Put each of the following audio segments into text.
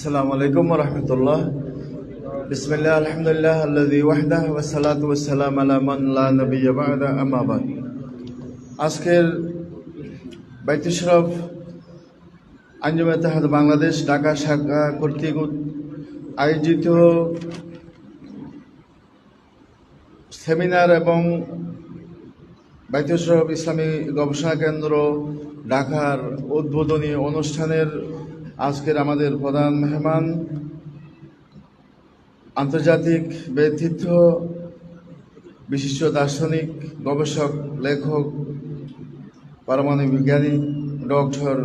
আসসালামু আলাইকুম রহমতুল্লাহ বিসমিল্লাহ আলহামদুলিল্লাহ আল্লাহ ওয়াহদাহ ওসালাত ওসালাম আলামান্লা নবী আমাবাদ আজকের বাইতুশরফ আঞ্জুমে তাহাদ বাংলাদেশ, ঢাকা শাখা কর্তৃক আয়োজিত সেমিনার এবং বাইতুশরফ ইসলামী গবেষণা কেন্দ্র ঢাকার উদ্বোধনী অনুষ্ঠানের আজকের আমাদের প্রধান মেহমান, আন্তর্জাতিক ব্যক্তিত্ব, বিশিষ্ট দার্শনিক, গবেষক, লেখক, পারমাণবিক বিজ্ঞানী, ডক্টর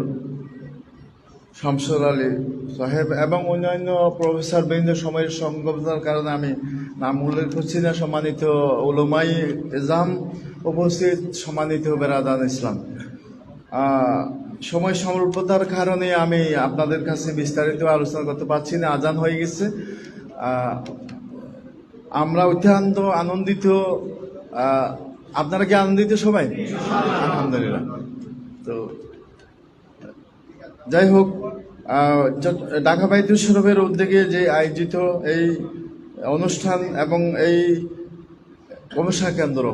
শামসুর আলী সাহেব এবং অন্যান্য প্রফেসর বৃন্দ সময়ের সংগবতার কারণে আমি নাম উল্লেখ করছি না, সম্মানিত উলমাই এজাম, উপস্থিত সম্মানিত বেরাদান ইসলাম। সময় স্বল্পতার কারণে আমি আপনাদের কাছে বিস্তারিত আলোচনা করতে পারছি না, আজান হয়ে গেছে। আমরা অত্যন্ত আনন্দিত আপনারা কি আনন্দিত সবাই? আলহামদুলিল্লাহ। তো, যাই হোক ঢাকা বাইতুল শরফের উদ্যোগে যে আয়োজিত এই অনুষ্ঠান এবং এই গবেষণা কেন্দ্র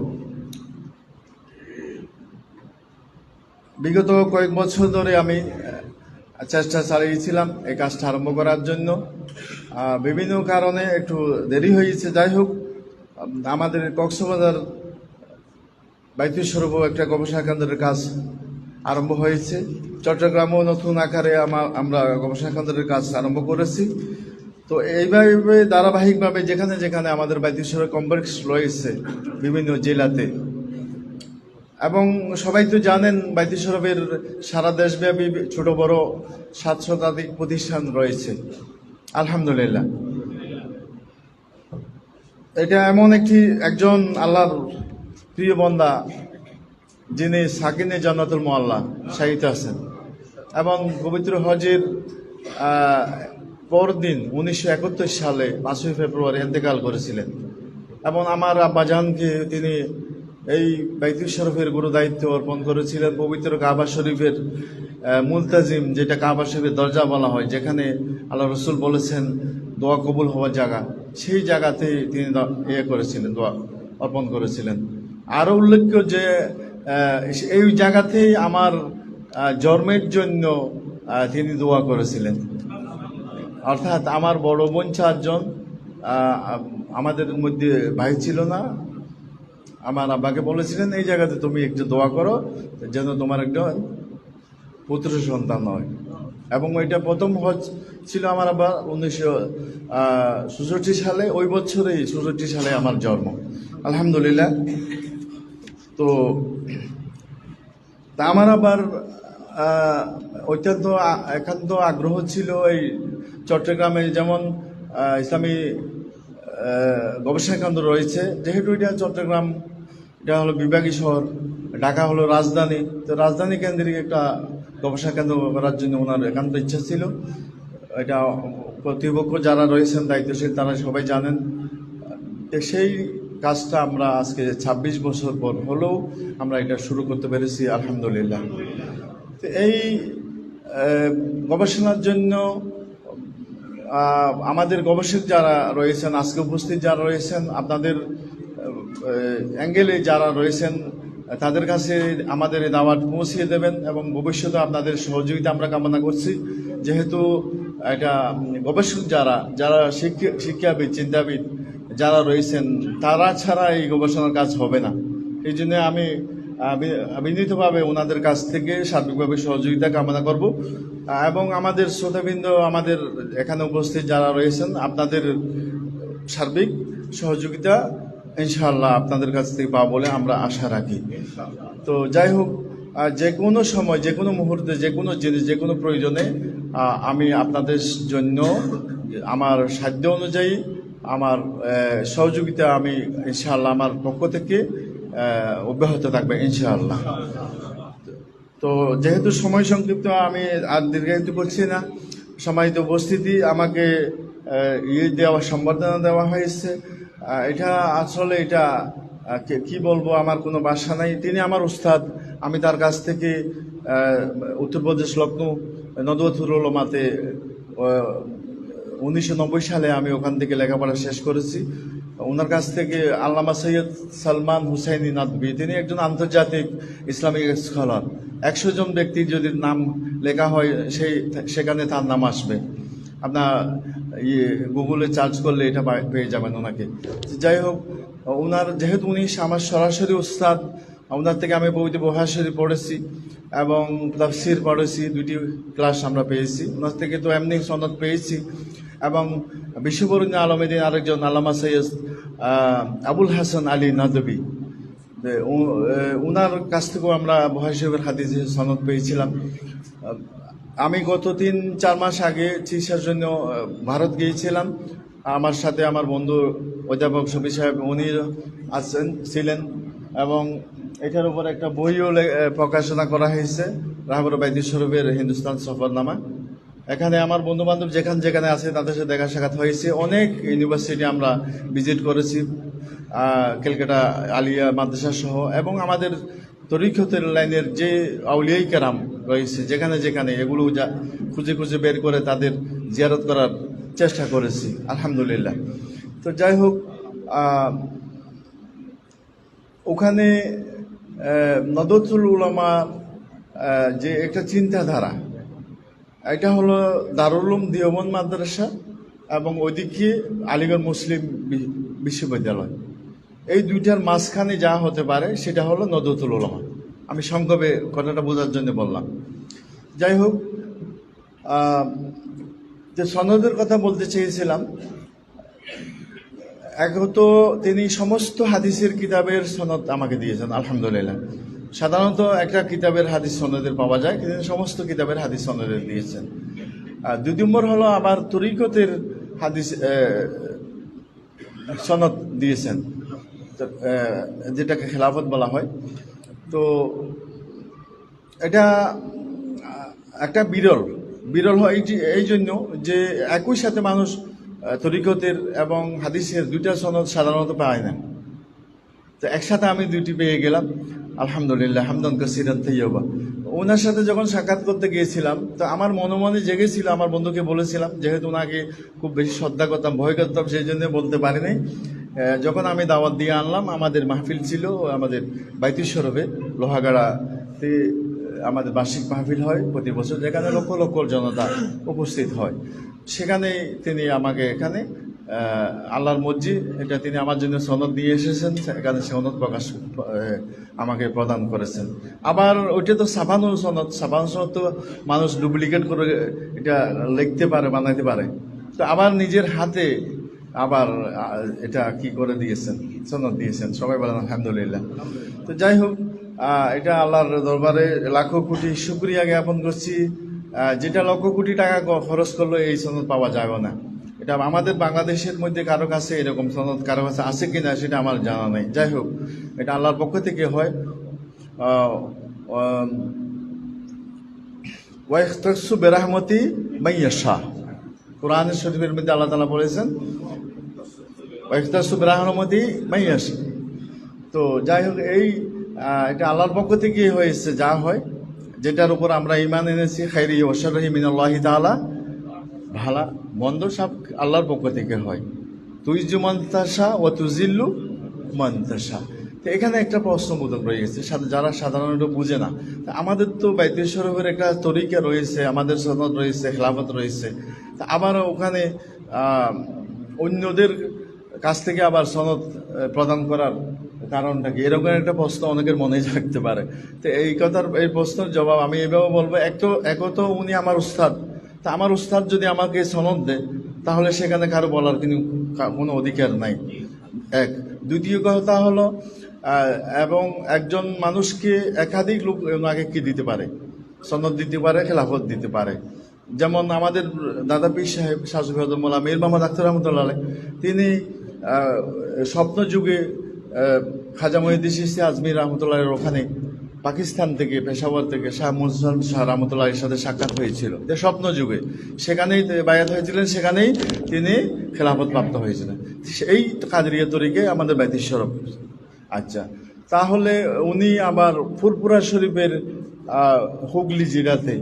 বিগত কয়েক বছর ধরে আমি চেষ্টা চালিয়েছিলাম এই কাজটা আরম্ভ করার জন্য। বিভিন্ন কারণে একটু দেরি হয়েছে, যাই হোক আমাদের কক্সবাজার বাইতুল স্বরূপ একটা গবেষণা কেন্দ্রের কাজ আরম্ভ হয়েছে। চট্টগ্রামও নতুন আকারে আমা- আমরা গবেষণা কেন্দ্রের কাজ আরম্ভ করেছি। তো এইভাবে ধারাবাহিকভাবে যেখানে যেখানে আমাদের বাইতুল স্বরূপ কমপ্লেক্স রয়েছে বিভিন্ন জেলাতে। এবং সবাই তো জানেন বাইতুল শরফের সারা দেশব্যাপী ছোট বড় সাত শতাধিক প্রতিষ্ঠান রয়েছে। আলহামদুলিল্লাহ। এটা এমন একটি একজন আল্লাহর প্রিয় বন্দা, যিনি সাকিনে জান্নাতুল মোয়াল্লা শাহিদ আছেন। এবং পবিত্র হজের পরদিন উনিশশো একাত্তর সালে পাঁচই ফেব্রুয়ারি ইন্তেকাল করেছিলেন। এবং আমার আব্বাজানকে তিনি এই বাইতুল শরফের গুরু দায়িত্ব অর্পণ করেছিলেন পবিত্র কাবা শরীফের মুলতাজিম, যেটা কাবা শরীফের দরজা বলা হয়, যেখানে আল্লাহ রসুল বলেছেন, দোয়া কবুল হওয়ার জায়গা। সেই জায়গাতে তিনি ইয়ে করেছিলেন, দোয়া অর্পণ করেছিলেন। আরও উল্লেখ্য যে এই জায়গাতেই আমার জন্মের জন্য তিনি দোয়া করেছিলেন। অর্থাৎ আমার বড় বোন চারজন আমাদের মধ্যে ভাই ছিল না আমার আব্বাকে বলেছিলেন, এই জায়গাতে তুমি একটু দোয়া করো, যেন তোমার একটা পুত্র সন্তান হয়। এবং ওইটা প্রথম হজ ছিল আমার আবার উনিশশো চৌষট্টি সালে, ওই বছরেই চৌষট্টি সালে আমার জন্ম। আলহামদুলিল্লাহ। তো, তা আমার আবার অত্যন্ত একান্ত আগ্রহ ছিল এই চট্টগ্রামে যেমন ইসলামী গবেষণা কেন্দ্র রয়েছে। যেহেতু এটা চট্টগ্রাম, এটা হলো বিভাগী শহর, ঢাকা হলো রাজধানী, তো রাজধানী কেন্দ্রিক একটা গবেষণা কেন্দ্র করার জন্য ওনার একান্ত ইচ্ছা ছিল। এটা কর্তৃপক্ষ যারা রয়েছেন, দায়িত্বশীল, তারা সবাই জানেন। সেই কাজটা আমরা আজকে ২৬ বছর পর হলেও আমরা এটা শুরু করতে পেরেছি, আলহামদুলিল্লাহ। তো এই গবেষণার জন্য আমাদের গবেষক যারা রয়েছেন, আজকে উপস্থিত যারা রয়েছেন, আপনাদের অ্যাঙ্গেলে যারা রয়েছেন, তাদের কাছে আমাদের এই দাওয়াত পৌঁছিয়ে দেবেন এবং ভবিষ্যতে আপনাদের সহযোগিতা আমরা কামনা করছি। যেহেতু এটা গবেষক যারা যারা শিক্ষা, শিক্ষাবিদ, চিন্তাবিদ যারা রয়েছেন, তারা ছাড়া এই গবেষণার কাজ হবে না। এই জন্য আমি বিনীতভাবে ওনাদের কাছ থেকে সার্বিকভাবে সহযোগিতা কামনা করব। এবং আমাদের শ্রোতাবৃন্দ, আমাদের এখানে উপস্থিত যারা রয়েছেন, আপনাদের সার্বিক সহযোগিতা ইনশাআল্লাহ আপনাদের কাছ থেকে পাবো বলে আমরা আশা রাখি। তো যাই হোক যে কোনো সময়, যে কোনো মুহূর্তে, যে কোনো জিনিস, যে কোনো প্রয়োজনে আমি আপনাদের জন্য আমার সাধ্য অনুযায়ী আমার সহযোগিতা আমি ইনশাআল্লাহ আমার পক্ষ থেকে অব্যাহত থাকবে ইনশাআল্লাহ। তো যেহেতু সময় সংক্ষিপ্ত আমি আর দীর্ঘায়িত করছি না। সম্মানিত উপস্থিতি আমাকে ইয়ে দেওয়া সম্বর্ধনা দেওয়া হয়েছে। এটা আসলে এটা কি বলব আমার কোনো বাসা নাই। তিনি আমার উস্তাদ। আমি তার কাছ থেকে উত্তরপ্রদেশ নদওয়াতুল উলমাতে আহ, উনিশশো সালে আমি ওখান থেকে লেখাপড়া শেষ করেছি। ওনার কাছ থেকে আল্লামা সৈয়দ সালমান হুসাইনি নাদবি তিনি একজন আন্তর্জাতিক ইসলামিক স্কলার। একশো জন ব্যক্তির যদি নাম লেখা হয়, সেই সেখানে তার নাম আসবে। আপনার ইয়ে গুগলে সার্চ করলে এটা পেয়ে যাবেন ওনাকে। যাই হোক, ওনার যেহেতু উনি আমার সরাসরি উস্তাদ, ওনার থেকে আমি বইতে বহাসরি পড়েছি এবং তাফসির পড়েছি দুটি ক্লাস আমরা পেয়েছি। ওনার থেকে তো এমনি সনদ পেয়েছি। এবং বিশ্ববরুণ আলমেদিন আরেকজন আল্লামা সৈয়দ আবুল হাসান আলী নাদবী। যে উনার কাছ থেকেও আমরা বহাসেবের হাদিসের সনদ পেয়েছিলাম। আমি গত তিন, চার মাস আগে চিকিৎসার জন্য ভারত গিয়েছিলাম। আমার সাথে আমার বন্ধু অধ্যাপক শফি সাহেব উনি আছেন, ছিলেন এবং এটার উপর একটা বইও প্রকাশনা করা হয়েছে, রাহবর বাইদি স্বরূপের হিন্দুস্তান সফরনামা। এখানে আমার বন্ধু বান্ধব যেখানে যেখানে আছে, তাদের সাথে দেখা সাক্ষাৎ হয়েছে। অনেক ইউনিভার্সিটি আমরা ভিজিট করেছি ক্যালকাটা আলিয়া মাদ্রাসা সহ। এবং আমাদের তরিকতের লাইনের যে আউলিয়াই কেরাম রয়েছে, যেখানে যেখানে এগুলো যা খুঁজে খুঁজে বের করে তাদের জিয়ারত করার চেষ্টা করেছি, আলহামদুলিল্লাহ। তো যাই হোক ওখানে নদতুল উলামা যে একটা চিন্তাধারা এটা হলো দারুলুম দিওবন মাদ্রাসা এবং ওইদিকে আলিগড় মুসলিম বিশ্ববিদ্যালয়। এই দুইটার মাঝখানে যা হতে পারে সেটা হলো নদতুল উলামা। আমি সংক্ষেপে কথাটা বোঝার জন্য বললাম। যাই হোক যে সনদের কথা বলতে চেয়েছিলাম এক তো তিনি সমস্ত হাদিসের কিতাবের সনদ আমাকে দিয়েছেন, আলহামদুলিল্লাহ। সাধারণত একটা কিতাবের হাদিস সনদের পাওয়া যায়, কিন্তু সমস্ত কিতাবের হাদিস সনদের দিয়েছেন। আর দুই নম্বর হলো আবার তরিকতের হাদিস সনদ দিয়েছেন। যেটাকে খেলাফত বলা হয়। তো এটা, একটা বিরল বিরল হয় এই জন্য যে একই সাথে মানুষ তরিকতের এবং হাদিসের দুইটা সনদ সাধারণত পায় না। তো একসাথে আমি দুইটি পেয়ে গেলাম। আলহামদুলিল্লাহ, হামদান কাসিরান তৈয়বা ওনার সাথে যখন সাক্ষাৎ করতে গিয়েছিলাম, তো আমার মনে মনে জেগেছিল, আমার বন্ধুকে বলেছিলাম, যেহেতু ওনাকে খুব বেশি শ্রদ্ধা করতাম, ভয় করতাম, সেই জন্য বলতে পারিনি। যখন আমি দাওয়াত দিয়ে আনলাম, আমাদের মাহফিল ছিল, আমাদের বাইতুস্বরূপে লোহাগাড়াতে আমাদের বার্ষিক মাহফিল হয় প্রতি বছর, যেখানে লক্ষ লক্ষ জনতা উপস্থিত হয়। সেখানে তিনি আমাকে এখানে আল্লাহর মসজিদ এটা তিনি আমার জন্য সনদ দিয়ে এসেছেন, এখানে সনদ প্রকাশ আমাকে প্রদান করেছেন। আবার ওইটা তো সাবানো সনদ সাবানো সনদ তো মানুষ ডুপ্লিকেট করে এটা লিখতে পারে, বানাইতে পারে। তো আবার নিজের হাতে আবার এটা কি করে দিয়েছেন, সনদ দিয়েছেন, সবাই বলেন আলহামদুলিল্লাহ। তো যাই হোক এটা আল্লাহর দরবারে লাখো কোটি শুক্রিয়া জ্ঞাপন করছি। যেটা লক্ষ কোটি টাকা খরচ করল, এই সনদ পাওয়া যাবে না। এটা আমাদের বাংলাদেশের মধ্যে কারও কাছে এরকম সনদ, কারও কাছে আছে কি না সেটা আমার জানা নেই। যাই হোক, এটা আল্লাহর পক্ষ থেকে হয়। ওয়াইখতাসু বেরাহমতি মাইয়াশা কোরআন শরীফের মধ্যে আল্লাহ তালা বলেছেন ওয়াইখতাসু বেরাহমতি মাইয়াশা তো যাই হোক, এই এটা আল্লাহর পক্ষ থেকে হয়েছে, যা হয়, যেটার উপর আমরা ইমান এনেছি খাইরি ওসারহি মিনাল্লাহি তাআলা। ভালা মন্দ সব আল্লাহর পক্ষ থেকে হয়। তুই মন্তাসা ও তুজিল্লু মন্তাসা তো এখানে একটা প্রশ্নবোধক রয়ে গেছে। যারা সাধারণত বুঝে না আমাদের তো বাইতুল শরীফের একটা তরিকা রয়েছে, আমাদের সনদ রয়েছে, খেলাফত রয়েছে। তা আবার ওখানে অন্যদের কাছ থেকে আবার সনদ প্রদান করার কারণটা কি? এরকম একটা প্রশ্ন অনেকের মনে থাকতে পারে। তো এই কথার, এই প্রশ্নের জবাব আমি এভাবে বলব এক তো এক তো উনি আমার উস্তাদ তা আমার উস্তাদ যদি আমাকে সনদ দেয় তাহলে সেখানে কারও বলার কিন্তু কোনো অধিকার নাই। এক। দ্বিতীয় কথা হলো এবং একজন মানুষকে একাধিক লোক ওনাকে কি দিতে পারে? সনদ দিতে পারে খেলাফত দিতে পারে। যেমন আমাদের দাদা পীর সাহেব শাসু মোলা মীর মোহাম্মদ আখতার রহমতুল্লাহ তিনি আহ, স্বপ্ন যুগে খাজা চিশতি আজমির রহমতুল্লাহের ওখানে পাকিস্তান থেকে, পেশাওয়ার থেকে শাহ মুসলাম শাহ রহমতুল্লাহের সাথে সাক্ষাৎ হয়েছিল। যে স্বপ্ন যুগে। সেখানেই বায়াত হয়েছিলেন, সেখানেই তিনি খেলাফত প্রাপ্ত হয়েছিলেন। এই কাদরিয়া তরিকে আমাদের ব্যতিস্বরূপ আচ্ছা তাহলে উনি আবার ফুরপুরা শরীফের হুগলি জেলাতে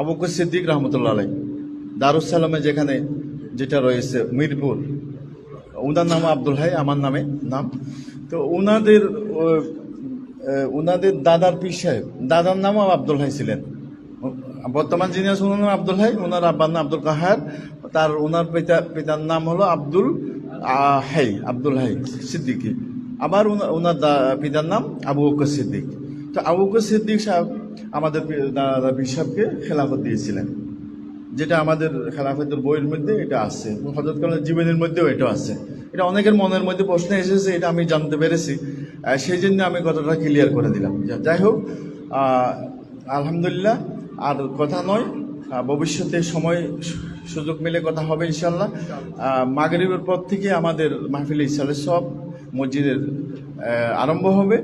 আবুক সিদ্দিক রহমতুল্লাহ আলাই দারুসালামে যেখানে যেটা রয়েছে, মিরপুর। ওনার নাম আব্দুল হাই, আমার নামে নাম। তো ওনাদের ওনাদের দাদার পীর সাহেব। দাদার নামও আব্দুল হাই ছিলেন। বর্তমান যিনি আছেন ওনার আব্দুল হাই ওনার আব্বার নাম আব্দুল কাহার। তার ওনার পিতা, পিতার নাম হলো আব্দুল হাই আব্দুল হাই সিদ্দিকী। আবার ওনার পিতার নাম আবু বকর সিদ্দিক। তো আবু বকর সিদ্দিক সাহেব আমাদের দাদা পীর সাহেবকে খেলাফত দিয়েছিলেন। যেটা আমাদের খেলাফতের বইয়ের মধ্যে এটা আছে। হজরত কালের জীবনের মধ্যেও এটা আছে। এটা অনেকের মনের মধ্যে প্রশ্ন এসেছে, এটা আমি জানতে পেরেছি। সেই জন্য আমি কথাটা ক্লিয়ার করে দিলাম। যাই হোক আলহামদুলিল্লাহ, আর কথা নয় ভবিষ্যতে সময়, সুযোগ মিলে কথা হবে ইনশাল্লাহ মাগরিবের পর থেকে আমাদের মাহফিল ইসালের সব মসজিদের আরম্ভ হবে।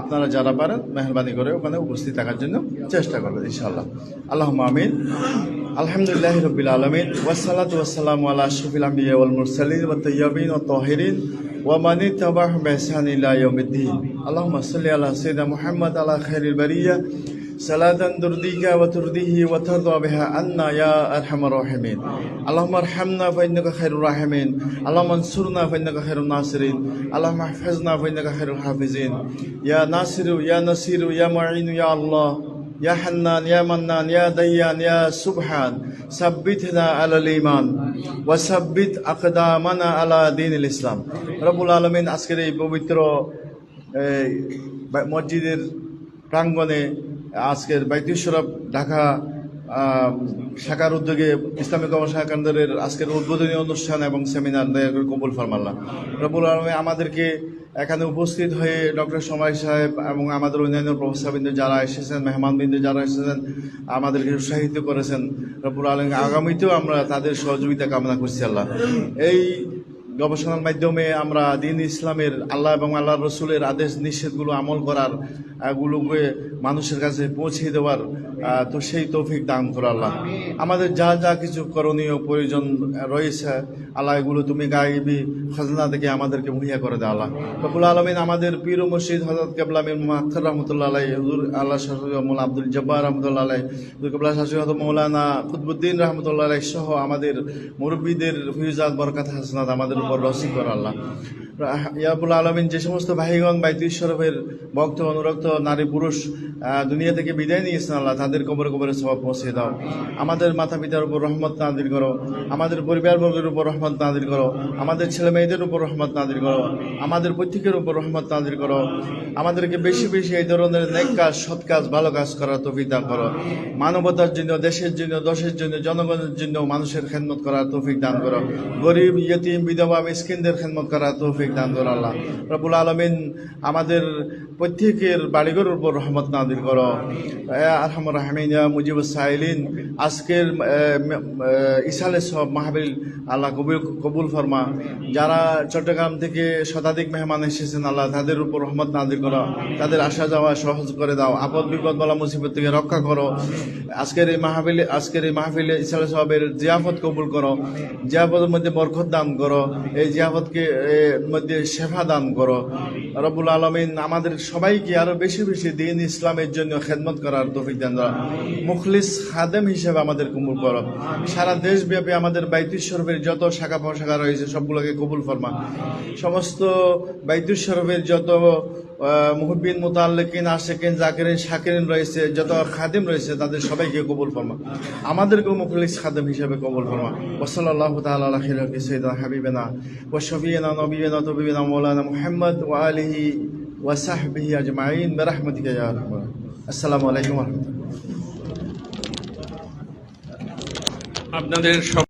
আপনারা যারা পারেন, মেহরবানি করে ওখানে উপস্থিত থাকার জন্য চেষ্টা করবেন ইনশাআল্লাহ। আল্লাহ আমিন। আলহামদুলিল্লাহ রবিল আলমিন। ওয়াসালাত ওয়াসালাম আল্লাহ শফিল আম্বিয়া ওয়াল ওয়া তাহিরিন। ومن اتبعهم بإحسان إلى يوم الدين. اللهم صل على سيدنا محمد على خير البرية. صلاة ترضيك وترضيه وترضى بها عنا يا أرحم الراحمين. اللهم ارحمنا فإنك خير الراحمين. اللهم انصرنا فإنك خير الناصرين. اللهم احفظنا فإنك خير الحافظين. يا ناصر يا نصير يا معين يا الله. ইয়া হান্নান, ইয়া মান্নান, ইয়া দাইয়ান, ইয়া সুবহান, সাব্বিতনা আলাল ইমান ওয়া সাব্বিত আকদামানা আলা দিনিল ইসলাম। রব্বুল আজকের এই পবিত্র মসজিদের প্রাঙ্গণে আজকের বাইতুশরফ ঢাকা শাখার উদ্যোগে ইসলামিক গবেষণা কেন্দ্রের আজকের উদ্বোধনী অনুষ্ঠান এবং সেমিনার দয়া কবুল ফরমাল্লাহ রবুল আলমে, আমাদেরকে এখানে উপস্থিত হয়ে ডক্টর সময় সাহেব এবং আমাদের অন্যান্য প্রফেসরবৃন্দ যারা এসেছেন, মেহমানবৃন্দ যারা এসেছেন, আমাদেরকে উৎসাহিত করেছেন। রবুল আলম, আগামীতেও আমরা তাদের সহযোগিতা কামনা করছি, আল্লাহ। এই গবেষণার মাধ্যমে আমরা দিন ইসলামের আল্লাহ এবং আল্লাহ রসুলের আদেশ নিষেধগুলো আমল করার গুলোকে মানুষের কাছে পৌঁছে দেওয়ার তো সেই তৌফিক দান করো আল্লাহ। আমাদের যা যা কিছু করণীয় প্রয়োজন রয়েছে আল্লাহ এগুলো তুমি গাইবি খাজনা থেকে আমাদেরকে মুহিয়া করে দাও আল্লাহ। রবুল আলমিন আমাদের পীর ও মসজিদ হজরত কেবলা মির মাখর রহমতুল্লাহ আলাই হুজুর আল্লাহ মৌলা আব্দুল জব্বার রহমতুল্লাহ আলাই কেবলা হত মৌলানা কুতবুদ্দিন রহমতুল্লাহ আলাই সহ আমাদের মুরব্বীদের ফিউজাত বরকাত হাসনাত আমাদের উপর রসি আল্লাহ। ইয়াবুল আলমিন যে সমস্ত ভাইগণ বাইতুল শরফের ভক্ত অনুরক্ত নারী পুরুষ দুনিয়া থেকে বিদায় নিয়েছেন আল্লাহ, তাদের কবরে কবরে সব পৌঁছে দাও। আমাদের মাতা পিতার উপর রহমত নাদির করো। আমাদের পরিবারবর্গের উপর রহমত নাদির করো। আমাদের ছেলে মেয়েদের উপর রহমত নাদির করো। আমাদের প্রত্যেকের উপর রহমত নাদির করো। আমাদেরকে বেশি বেশি এই ধরনের নেক কাজ, সৎ কাজ, ভালো কাজ করার তৌফিক দান করো। মানবতার জন্য, দেশের জন্য, দশের জন্য, জনগণের জন্য মানুষের খেদমত করার তৌফিক দান করো। গরিব, ইয়তিম, বিধবা, মিসকিনদের খেদমত করার তৌফিক দান করো আল্লাহ। রবুল আলমিন আমাদের প্রত্যেকের বাড়িঘরের উপর রহমত নাদির করো। আলহাম রাহমিন মুজিবুস সাইলিন, আজকের ইসালে সব মাহবিল আল্লাহ কবুল কবুল ফরমা। যারা চট্টগ্রাম থেকে শতাধিক মেহমান এসেছেন, আল্লাহ তাদের উপর রহমত নাদির করো। তাদের আসা যাওয়া সহজ করে দাও। আপদ বিপদ বলা মুসিবত থেকে রক্ষা করো। আজকের এই মাহফিলে, আজকের এই মাহফিলে ইসালে সাহেবের জিয়াফত কবুল করো। জিয়াফতের মধ্যে বরকত দান করো। এই জিয়াফতকে মধ্যে শেফা দান করো। রবুল আলমিন আমাদের সবাইকে আরও বেশি বেশি দিন ইসলামের জন্য খেদমত করার তৌফিক দান করো। মুখলিস খাদেম হিসেবে আমাদের কবুল করো সারা দেশব্যাপী আমাদের বাইতুল শরফের যত শাখা প্রশাখা রয়েছে, সবগুলোকে কবুল ফরমা। সমস্ত বাইতুল শরফের যত মুহব্বিন মুতাল্লিকিন, আশেকিন, জাকিরিন, শাকিরিন রয়েছে, যত খাদিম রয়েছে, তাদের সবাইকে কবুল ফরমা। আমাদেরকেও মুখলিস খাদেম হিসেবে কবুল ফরমা। আলা খাইরি সাইয়্যিদিনা হাবিবিনা ওয়া শফিয়িনা নবিয়িনা তবিবিনা মাওলানা মুহাম্মদ ওয়া আলিহি ওয়া সাহবিহি আজমাইন। বিরহমাতিকা ইয়া আরহামার আসসালামু আলাইকুম আপনাদের সব